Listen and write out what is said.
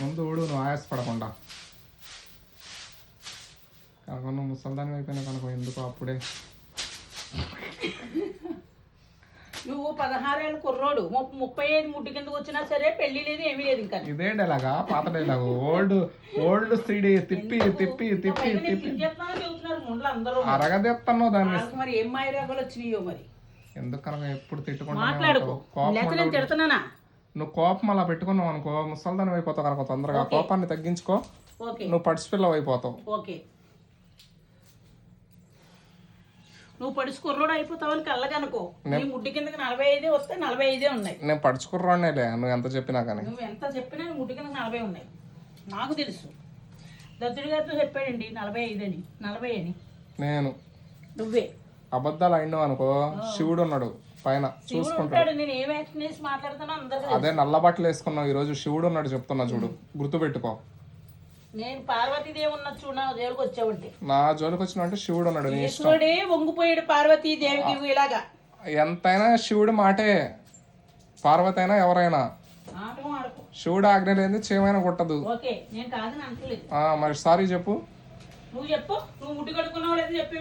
ముందు ఊడు నువ్వు ఆయాసపడకుండా. కనుక నువ్వు ముసల్దాని అయిపోయినా కనుక ఎందుకు అప్పుడే? నువ్వు పదహారేళ్ళ కుర్రోడు. ముప్ప- ముప్పై ఐదు ముడ్డు కిందకు వచ్చినా సరే పెళ్ళి లేదు ఏమీ లేదు ఇంకా. ఇదే డైలాగా పాత డైలాగు. ఓల్డ్ ఓల్డ్ స్త్రీడి తిప్పి తిప్పి తిప్పి పైగా నేను తిప్పి తింటేస్తున్నానని చెబుతున్నారు ముండ్లు అందరూ. అరగదెత్తన్నావు దాన్ని. వాళ్ళకి మరి ఏం మాయరాగాలు వచ్చినాయో మరి? ఎందుకు కనుక ఎప్పుడు తిట్టుకుంటా మాట్లాడుకో. కోపం లేకపోతే నేను తిడుతున్నానా? నువ్వు కోపం అలా పెట్టుకున్నావు అనుకో ముసల్దాని అయిపోతావు కనుక తొందరగా. కోపాన్ని తగ్గించుకో. ఓకే. నువ్వు పడిచిపిల్లవు అయిపోతావు. ఓకే. నువ్వు పడుచు కుర్రోడు అయిపోతావని కళ్ళకనుకో నీ ముడ్డు కిందకి నలభై ఐదే వస్తే నలభై ఐదే ఉన్నాయి. నేను పడుచుకుర్రానేలే నువ్వు ఎంత చెప్పినా కానీ. నువ్వు ఎంత చెప్పినా నీ ముడ్డు కిందకి నలభై ఉన్నాయి. నాకు తెలుసు. దత్తుడి గారితో చెప్పాడండి నలభై ఐదు అని నలభై అని. నేను. నువ్వే. అబద్ధాలు అయినావు అనుకో శివుడు ఉన్నాడు పైన అందరికీ అదే నల్ల బట్టలు వేసుకున్నావు ఈ రోజు శివుడు ఉన్నాడు చెప్తున్నా చూడు గుర్తుపెట్టుకో. నేను పార్వతీదేవి ఉన్న చూడ నా దేవుడికి వచ్చావంటే. నా జోలికి వచ్చిన అంటే శివుడు ఉన్నాడు ఈశ్వరుడే వంగిపోయాడు పార్వతీదేవికి ఇలాగా. ఎంతైనా శివుడు మాటే పార్వతి అయినా ఎవరైనా. శివుడు ఆజ్ఞ లేని చేయమైనా కొట్టదు. మరి సారీ చెప్పు. నువ్వు చెప్పు నువ్వు ముడ్డు కట్టుకున్నావు లేదో చెప్పి